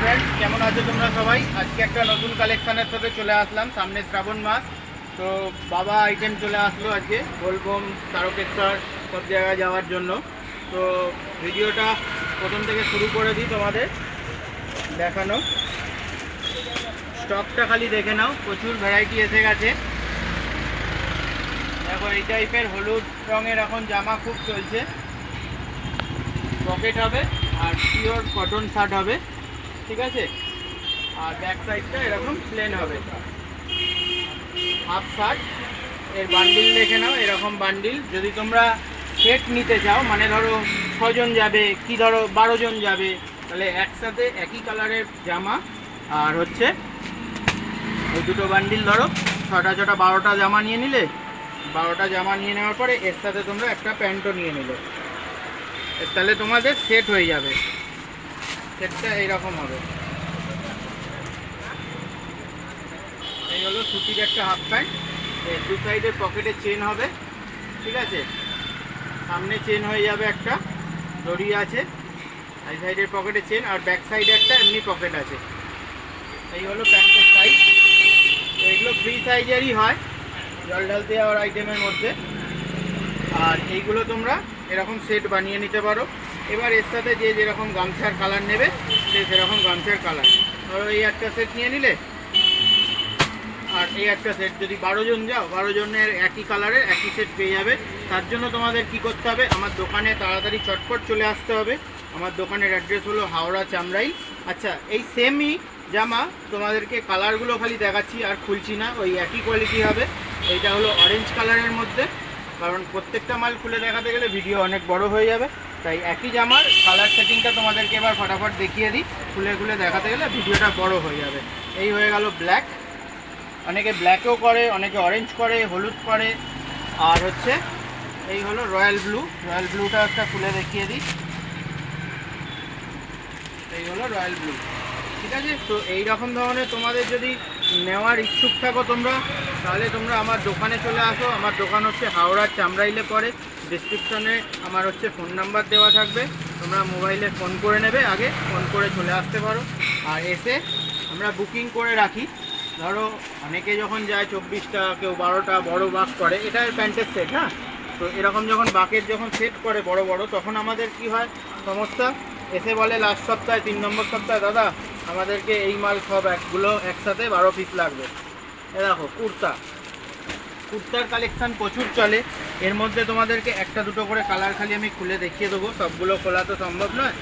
Friends কেমন আছো তোমরা সবাই? আজকে একটা নতুন কালেকশনের সাথে চলে আসলাম, সামনে শ্রাবণ মাস। তো বাবা আইটেম চলে আসলো আজকে বোলবম তারকেশ্বর, সব জায়গায় যাওয়ার জন্য। তো ভিডিওটা প্রথম থেকে শুরু করে দিই তোমাদের, দেখানো। স্টকটা খালি দেখে নাও, প্রচুর ভ্যারাইটি এসে গেছে। দেখো, এই টাইপের হলুদ রঙের এখন জামা খুব চলছে। পকেট হবে আর পিওর কটন শার্ট হবে। ঠিক আছে? আর ব্যাক সাইডটা এরকম প্লেন হবে। হাফ শার্ট এর বান্ডিল দেখে নাও, এরকম বান্ডিল যদি তোমরা সেট নিতে চাও মানে ধরো ছজন যাবে, কি ধরো বারো জন যাবে, তাহলে একসাথে একই কালারের জামা, আর হচ্ছে এই দুটো বান্ডিল ধরো ছটা ছটা বারোটা জামা নিয়ে নিলে, বারোটা জামা নিয়ে নেওয়ার পরে এর সাথে তোমরা একটা প্যান্টও নিয়ে নিলে। তাহলে তোমাদের সেট হয়ে যাবে। সেটটা এইরকম হবে। এই হলো সুতির একটা হাফ প্যান্ট দু সাইডে পকেটে চেন হবে। ঠিক আছে? সামনে চেন হয়ে যাবে একটা। দড়ি আছে। এই সাইডের পকেটে চেন আর ব্যাক সাইডে একটা, এমনি পকেট আছে। এই হলো প্যান্টের সাইজ তো এগুলো ফ্রি সাইজেরই হয়, জল ঢালতে যাওয়ার আইটেমের মধ্যে। আর এইগুলো তোমরা এরকম সেট বানিয়ে নিতে পারো। এবার এর সাথে যে যেরকম গামছার কালার নেবে, সে সেরকম গামছার কালার ধরো এই একটা সেট নিয়ে নিলে, আর এই একটা সেট যদি বারো জন যাও, বারো জনের একই কালারের একই সেট পেয়ে যাবে। তার জন্য তোমাদের কি করতে হবে? আমার দোকানে তাড়াতাড়ি চটপট চলে আসতে হবে। আমার দোকানের অ্যাড্রেস হলো হাওড়া চামড়াই আচ্ছা এই সেমই জামা তোমাদেরকে কালারগুলো খালি দেখাচ্ছি, আর খুলছি না, ওই একই কোয়ালিটি হবে। এইটা হলো অরেঞ্জ কালারের মধ্যে। কারণ প্রত্যেকটা মাল খুলে দেখাতে গেলে ভিডিও অনেক বড় হয়ে যাবে। তাই একই জামার কালার সেটিংটা তোমাদেরকে এবার ফটাফট দেখিয়ে দিই। খুলে খুলে দেখাতে গেলে ভিডিওটা বড় হয়ে যাবে। এই হয়ে গেল ব্ল্যাক অনেকে ব্ল্যাকও করে, অনেকে অরেঞ্জ করে, হলুদ করে। আর হচ্ছে এই হলো রয়্যাল ব্লু রয়্যাল ব্লুটা একটা খুলে দেখিয়ে দিই। এই হলো রয়্যাল ব্লু ঠিক আছে? তো এই রকম ধরনের তোমাদের যদি নেওয়ার ইচ্ছুক থাকো তোমরা, তাহলে তোমরা আমার দোকানে চলে আসো। আমার দোকান হচ্ছে হাওড়ার চামড়াইলে পরে ডিসক্রিপশনে আমার হচ্ছে ফোন নাম্বার দেওয়া থাকবে। তোমরা মোবাইলে ফোন করে নেবে আগে ফোন করে চলে আসতে পারো। আর এসে আমরা বুকিং করে রাখি। ধরো অনেকে যখন যায় চব্বিশটা, কেউ বারোটা, বড় বাক করে, এটা প্যান্টের সেট হ্যাঁ? তো এরকম যখন বাকের যখন সেট করে বড় বড়, তখন আমাদের কি হয়? সমস্যা? এসে বলে লাস্ট সপ্তাহে, তিন নম্বর সপ্তাহে, দাদা, আমাদেরকে এই মাল সব একগুলো একসাথে বারো পিস লাগবে। এ দেখো, কুর্তা। কুর্তার কালেকশন প্রচুর চলে। এর মধ্যে তোমাদেরকে একটা দুটো করে কালার খালি আমি খুলে দেখিয়ে দেবো। সবগুলো খোলা তো সম্ভব নয়।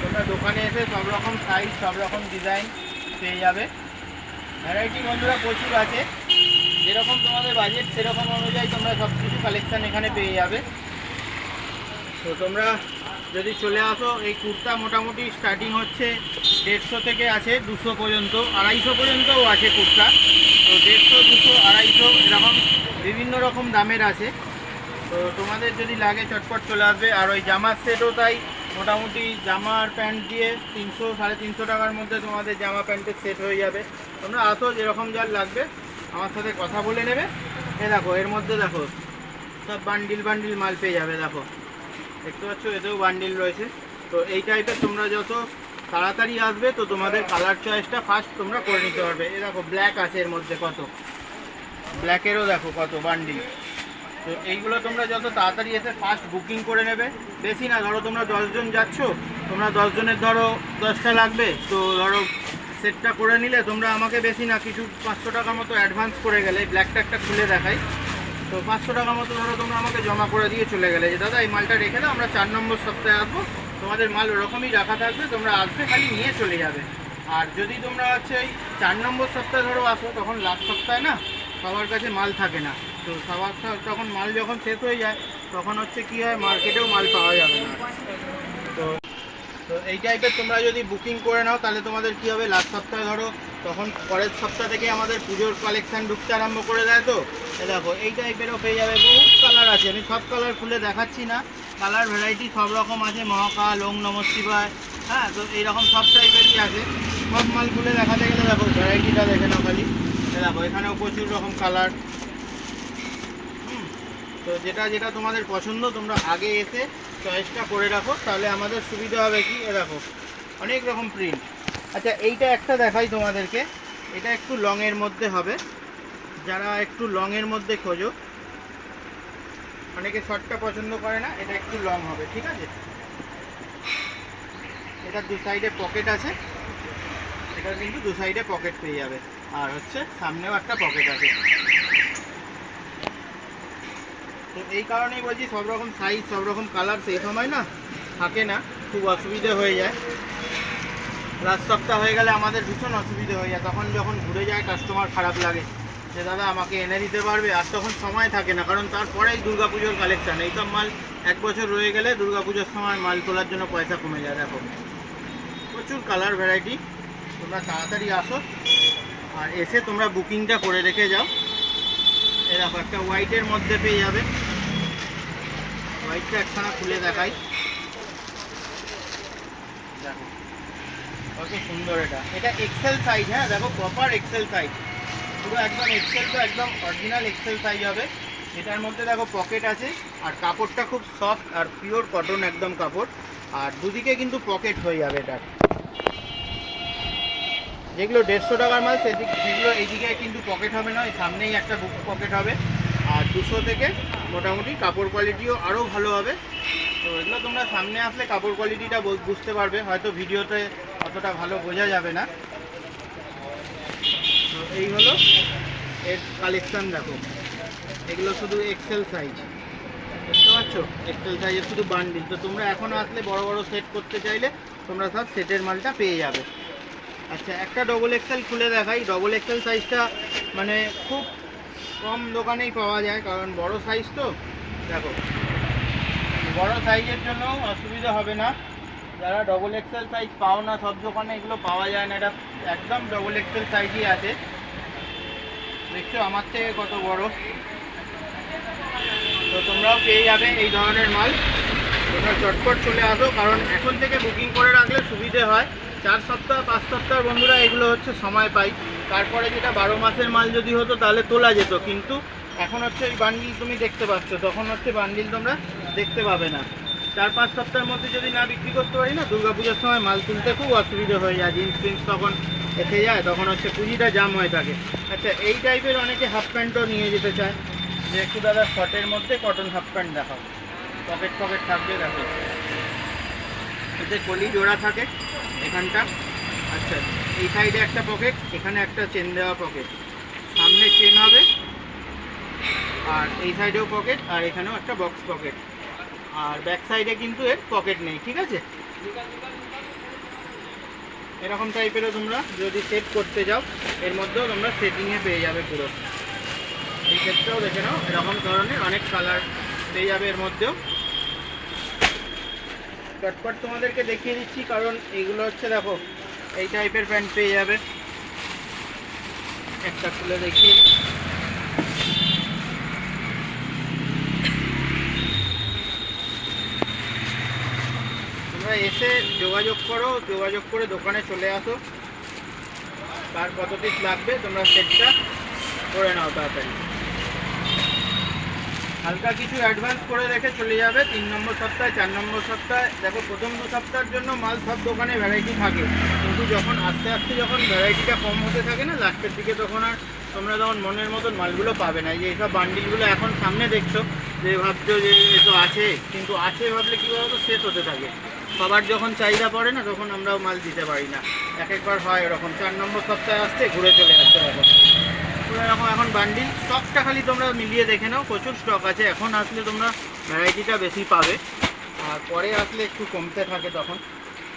তোমরা দোকানে এসে সব রকম সাইজ সব রকম ডিজাইন পেয়ে যাবে। ভ্যারাইটি বন্ধুরা প্রচুর আছে। যেরকম তোমাদের বাজেট সেরকম অনুযায়ী তোমরা সব কিছু কালেকশান এখানে পেয়ে যাবে। তো তোমরা যদি চলে আসো, এই কুর্তা মোটামুটি স্টার্টিং হচ্ছে দেড়শো থেকে আছে দুশো পর্যন্ত, আড়াইশো পর্যন্তও আছে কুর্তা। তো দেড়শো, দুশো, আড়াইশো এরকম বিভিন্ন রকম দামের আছে। তো তোমাদের যদি লাগে চটপট চলে আসবে। আর ওই জামার সেটও তাই, মোটামুটি জামা আর প্যান্ট দিয়ে তিনশো, সাড়ে তিনশো টাকার মধ্যে তোমাদের জামা প্যান্টের সেট হয়ে যাবে। তোমরা আসো যেরকম যার লাগবে, আমার সাথে কথা বলে নেবে। এ দেখো, এর মধ্যে দেখো, সব বান্ডিল বান্ডিল মাল পেয়ে যাবে, দেখো। দেখতে পাচ্ছ, এতেও বান্ডিল রয়েছে। তো এই টাইপের তোমরা যত তাড়াতাড়ি আসবে তো তোমাদের কালার চয়েসটা ফার্স্ট তোমরা করে নিতে পারবে। এ দেখো ব্ল্যাক আছে এর মধ্যে কত। ব্ল্যাকেরও দেখো কত বান্ডিল তো এইগুলো তোমরা যত তাড়াতাড়ি এসে ফার্স্ট বুকিং করে নেবে। বেশি না, ধরো তোমরা দশজন যাচ্ছ, তোমরা দশজনের ধরো দশটা লাগবে, তো ধরো সেটটা করে নিলে তোমরা আমাকে বেশি না, কিছু পাঁচশো টাকা মতো অ্যাডভান্স করে গেলে ব্ল্যাকটা একটা খুলে দেখাই। তো পাঁচশো টাকা মতো ধরো তোমরা আমাকে জমা করে দিয়ে চলে গেলে। যে দাদা, এই মালটা রেখে দাও, আমরা চার নম্বর সপ্তাহে আসব। তোমাদের মাল ওরকমই রাখা থাকবে, তোমরা আসবে খালি নিয়ে চলে যাবে। আর যদি তোমরা হচ্ছে এই চার নম্বর সপ্তাহে ধরো আসো, তখন লাস্ট সপ্তাহে না সবার কাছে মাল থাকে না। তো সবার তখন মাল যখন শেষ হয়ে যায়, তখন হচ্ছে কি হয়, মার্কেটেও মাল পাওয়া যাবে না। তো তো এই টাইপের তোমরা যদি বুকিং করে নাও, তাহলে তোমাদের কি হবে, লাস্ট সপ্তাহে ধরো, তখন পরের সপ্তাহ থেকে আমাদের পুজোর কালেকশান ঢুকতে আরম্ভ করে দেয় তো। দেখো, এই টাইপেরও পেয়ে যাবে বহু কালার আছে, আমি সব কালার খুলে দেখাচ্ছি না। কালার ভ্যারাইটি সব রকম আছে, মহাকাল ওং নম শিবায় হ্যাঁ তো এইরকম সব টাইপেরই আছে। সব মাল খুলে দেখাতে গেলে দেখো, ভ্যারাইটিটা দেখে নাও খালি। দেখো, এখানেও প্রচুর রকম কালার। তো যেটা যেটা তোমাদের পছন্দ, তোমরা আগে এসে চয়েসটা করে রাখো, তাহলে আমাদের সুবিধা হবে কি? এ দেখো, অনেক রকম প্রিন্ট আচ্ছা এইটা একটা দেখাই তোমাদেরকে। এটা একটু লংয়ের মধ্যে হবে। যারা একটু লংয়ের মধ্যে খোঁজো অনেকে শর্টটা পছন্দ করে না, এটা একটু লং হবে, ঠিক আছে? এটা দু সাইডে পকেট আছে, এটা কিন্তু দু সাইডে পকেট পেয়ে যাবে। আর হচ্ছে সামনেও একটা পকেট আছে। তো এই কারণেই বলছি সব রকম সাইজ সব রকম কালার সেই সময় না থাকে না, খুব অসুবিধে হয়ে যায়। লাস্ট সপ্তাহ হয়ে গেলে আমাদের ভীষণ অসুবিধে হয়ে যায়। তখন যখন ঘুরে যায় কাস্টমার খারাপ লাগে। যে দাদা আমাকে এনে দিতে পারবে, আর তখন সময় থাকে না, কারণ তারপরেই দুর্গাপুজোর কালেকশান এইসব মাল এক বছর রয়ে গেলে দুর্গাপুজোর সময় মাল তোলার জন্য পয়সা কমে যায়, দেখো। প্রচুর কালার ভ্যারাইটি তোমরা তাড়াতাড়ি আসো, আর এসে তোমরা বুকিংটা করে রেখে যাও। দেখো, একটা হোয়াইটের মধ্যে পেয়ে যাবে। হোয়াইটটা একখানা খুলে দেখাই। দেখো, কত সুন্দর এটা। এটা এক্সেল সাইজ হ্যাঁ দেখো প্রপার এক্সেল সাইজ পুরো একদম এক্সেল তো একদম অরিজিনাল এক্সেল সাইজ হবে। এটার মধ্যে দেখো পকেট আছে, আর কাপড়টা খুব সফট আর পিওর কটন একদম কাপড়। আর দুদিকে কিন্তু পকেট হয়ে যাবে এটার। যেগুলো দেড়শো টাকার মাল, সেদিক সেগুলো এইদিকে কিন্তু পকেট হবে না সামনেই একটা পকেট হবে। আর দুশো থেকে মোটামুটি কাপড় কোয়ালিটিও আরও ভালো হবে। তো এগুলো তোমরা সামনে আসলে কাপড় কোয়ালিটিটা বুঝতে পারবে, হয়তো ভিডিওতে অতটা ভালো বোঝা যাবে না। এই হলো এর কালেকশন দেখো। এগুলো শুধু এক্সেল সাইজ বুঝতে পারছ এক্সেল সাইজের শুধু বান্ডিল তো তোমরা এখন আসলে বড় বড় সেট করতে চাইলে তোমরা সব সেটের মালটা পেয়ে যাবে। আচ্ছা একটা ডবল এক্সেল খুলে দেখাই। ডবল এক্সেল সাইজটা মানে খুব কম দোকানেই পাওয়া যায়, কারণ বড় সাইজ তো। দেখো, বড় সাইজের জন্য অসুবিধা হবে না। যারা ডবল এক্সেল সাইজ পাও না, সব দোকানে এগুলো পাওয়া যায় না। এটা একদম ডবল এক্সেল সাইজই আছে। দেখছ, আমার থেকে কত বড়? তো তোমরাও পেয়ে যাবে এই ধরনের মাল। তোমরা চটপট চলে আসো, কারণ এখন থেকে বুকিং করে রাখলে সুবিধে হয়। চার সপ্তাহ, পাঁচ সপ্তাহ বন্ধুরা, এগুলো হচ্ছে সময় পাই। তারপরে যেটা বারো মাসের মাল যদি হতো, তাহলে তোলা যেত। কিন্তু এখন হচ্ছে ওই বান্ডিল তুমি দেখতে পাচ্ছ। তখন হচ্ছে বান্ডিল তোমরা দেখতে পাবে না। চার পাঁচ সপ্তাহের মধ্যে যদি না বিক্রি করতে পারি না, দুর্গাপুজোর সময় মাল তুলতে খুব অসুবিধা হয়ে যায়, জিন্স ফিন্স তখন এসে যায়, তখন হচ্ছে পুঁজিটা জাম হয়ে থাকে। আচ্ছা এই টাইপের অনেকে হাফ প্যান্টও নিয়ে যেতে চায়। যে একটু দাদা শর্টের মধ্যে কটন হাফ প্যান্ট দেখাও। পকেট পকেট থাকবে দেখো এতে কলি জোড়া থাকে এখানটা। আচ্ছা এই সাইডে একটা পকেট এখানে একটা চেন দেওয়া পকেট সামনে চেন হবে, আর এই সাইডেও পকেট আর এখানেও একটা বক্স পকেট আর ব্যাক সাইডে কিন্তু এর পকেট নেই, ঠিক আছে? এরকম টাইপেরও তোমরা যদি সেট করতে যাও, এর মধ্যেও তোমরা সেটিংয়ে পেয়ে যাবে পুরো। এই ক্ষেত্রেও দেখে নাও, এরকম ধরনের অনেক কালার পেয়ে যাবে এর মধ্যেও। চটপট তোমাদেরকে দেখিয়ে দিচ্ছি, কারণ এইগুলো হচ্ছে দেখো, এই টাইপের প্যান্ট পেয়ে যাবে। একটা খুলে দেখিয়ে এসে যোগাযোগ করো, যোগাযোগ করে দোকানে চলে আসো। কার কত পিস লাগবে, তোমরা সেটটা করে নাও তাড়াতাড়ি। হালকা কিছু অ্যাডভান্স করে রেখে চলে যাবে, তিন নম্বর সপ্তাহে, চার নম্বর সপ্তাহে। দেখো, প্রথম দু সপ্তাহের জন্য মাল সব দোকানে ভ্যারাইটি থাকে। কিন্তু যখন আস্তে আস্তে যখন ভ্যারাইটিটা কম হতে থাকে না লাস্টের দিকে তখন আর তোমরা তখন মনের মতন মালগুলো পাবে না। যে এইসব বান্ডিলগুলো এখন সামনে দেখছ যে ভাবছ যে তো আছে, কিন্তু আছে ভাবলে কী বলতো শেষ হতে থাকে। সবার যখন চাহিদা পড়ে না, তখন আমরাও মাল দিতে পারি না। এক একবার হয় এরকম চার নম্বর সপ্তাহে আসতে ঘুরে চলে আসতে হবে। পুরো এরকম এখন বান্ডিল স্টকটা খালি তোমরা মিলিয়ে দেখে নাও, প্রচুর স্টক আছে। এখন আসলে তোমরা ভ্যারাইটিটা বেশি পাবে। আর পরে আসলে একটু কমতে থাকে তখন।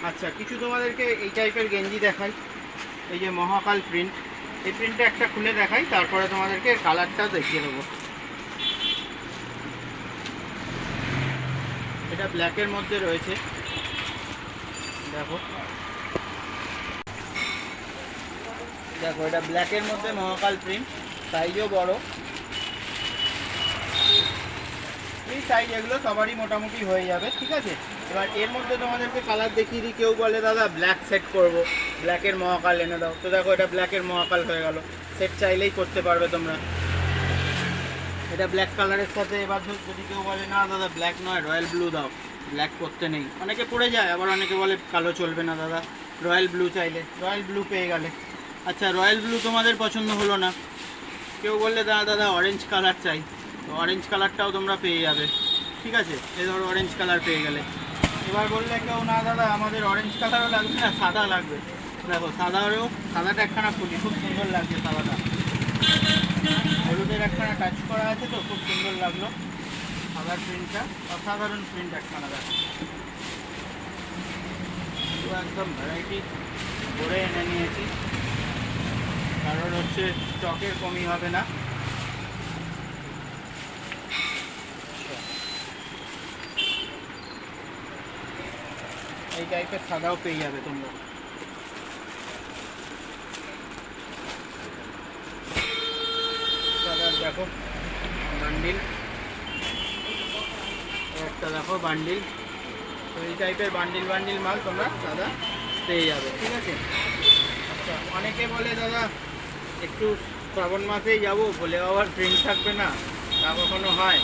আচ্ছা কিছু তোমাদেরকে এই টাইপের গেঞ্জি দেখাই। এই যে মহাকাল প্রিন্ট এই প্রিন্টটা একটা খুলে দেখাই, তারপরে তোমাদেরকে কালারটা দেখিয়ে দেবো। এটা ব্ল্যাকের মধ্যে রয়েছে। দেখো। দেখো, এটা ব্ল্যাকের মধ্যে মহাকাল প্রিন্ট সাইজও বড়। এই সাইজ এগুলো সবারই মোটামুটি হয়ে যাবে, ঠিক আছে? এবার এর মধ্যে তোমাদেরকে কালার দেখিয়ে দিই, কেউ বলে, দাদা ব্ল্যাক সেট করব ব্ল্যাকের মহাকাল এনে দাও। তো দেখো, এটা ব্ল্যাকের মহাকাল হয়ে গেল। সেট চাইলেই করতে পারবে তোমরা। এটা ব্ল্যাক কালারের সাথে এবার যদি কেউ বলে, না দাদা ব্ল্যাক নয় রয়্যাল ব্লু দাও। ব্ল্যাক করতে নেই। অনেকে পড়ে যায়, আবার অনেকে বলে, কালো চলবে না দাদা। রয়্যাল ব্লু চাইলে। রয়্যাল ব্লু পেয়ে গেলে। আচ্ছা রয়্যাল ব্লু তোমাদের পছন্দ হলো না। কেউ বললে দাদা দাদা অরেঞ্জ কালার চাই। তো অরেঞ্জ কালারটাও তোমরা পেয়ে যাবে। ঠিক আছে? এই ধরো অরেঞ্জ কালার পেয়ে গেলে। এবার বললে কেউ, না দাদা, আমাদের অরেঞ্জ কালারও লাগবে না, সাদা লাগবে। দেখো সাদারও সাদাটা একখানা ফুলি খুব সুন্দর লাগছে সাদাটা। হলুদের একখানা টাচ করা আছে তো, খুব সুন্দর লাগল। সাদার প্রিন্টটা অসাধারণ প্রিন্ট একখানা দেখো। একদম ভ্যারাইটি ভরে এনে নিয়েছি। কারণ হচ্ছে স্টকের কমই হবে না। এই টাইপের সাদাও পেয়ে যাবে তোমরা। দেখো বান্ডিল একটা দেখো বান্ডিল এই টাইপের বান্ডিল বান্ডিল মাল তোমরা, দাদা, পেয়ে যাবে, ঠিক আছে? আচ্ছা অনেকে বলে, দাদা, একটু শ্রাবণ মাসেই যাব বলে আবার ট্রেন থাকবে না। তা কখনো হয়?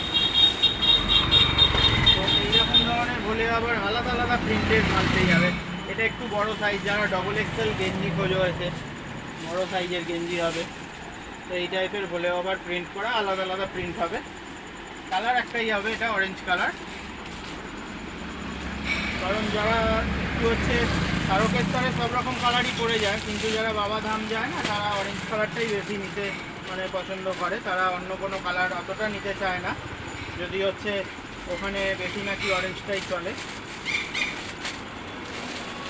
তো এইরকম ধরনের ভোলে আবার আলাদা আলাদা প্রিন্টের মাল পেয়ে যাবে। এটা একটু বড় সাইজ যারা ডবল এক্সেল গেঞ্জি খোঁজো হয়েছে, বড় সাইজের গেঞ্জি হবে। এই টাইপের ভোলে আবার প্রিন্ট করা, আলাদা আলাদা প্রিন্ট হবে। কালার একটাই হবে, এটা অরেঞ্জ কালার কারণ যারা একটু হচ্ছে তারকেশ্বরে সব রকম কালারই পড়ে যায়, কিন্তু যারা বাবা ধাম যায় না, তারা অরেঞ্জ কালারটাই বেশি নিতে মানে পছন্দ করে। তারা অন্য কোনো কালার অতটা নিতে চায় না। যদি হচ্ছে ওখানে বেশি নাকি অরেঞ্জটাই চলে।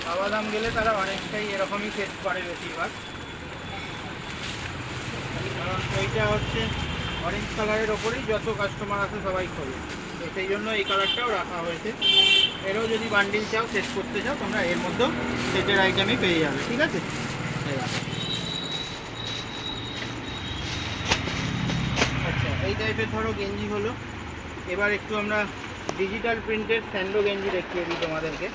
বাবা ধাম গেলে তারা অরেঞ্জটাই এরকমই ফেস করে বেশিরভাগ। ওইটা হচ্ছে অরেঞ্জ কালারের ওপরেই যত কাস্টমার আছে সবাই খোঁজে তো সেই জন্য এই কালারটাও রাখা হয়েছে। এরও যদি বান্ডিল চাও সেট করতে চাও, তোমরা এর মধ্যেও সেটের আইটেমই পেয়ে যাবে, ঠিক আছে? আচ্ছা এই টাইপের ধরো গেঞ্জি হলো। এবার একটু আমরা ডিজিটাল প্রিন্টের স্যান্ডো গেঞ্জি দেখিয়ে দিই তোমাদেরকে।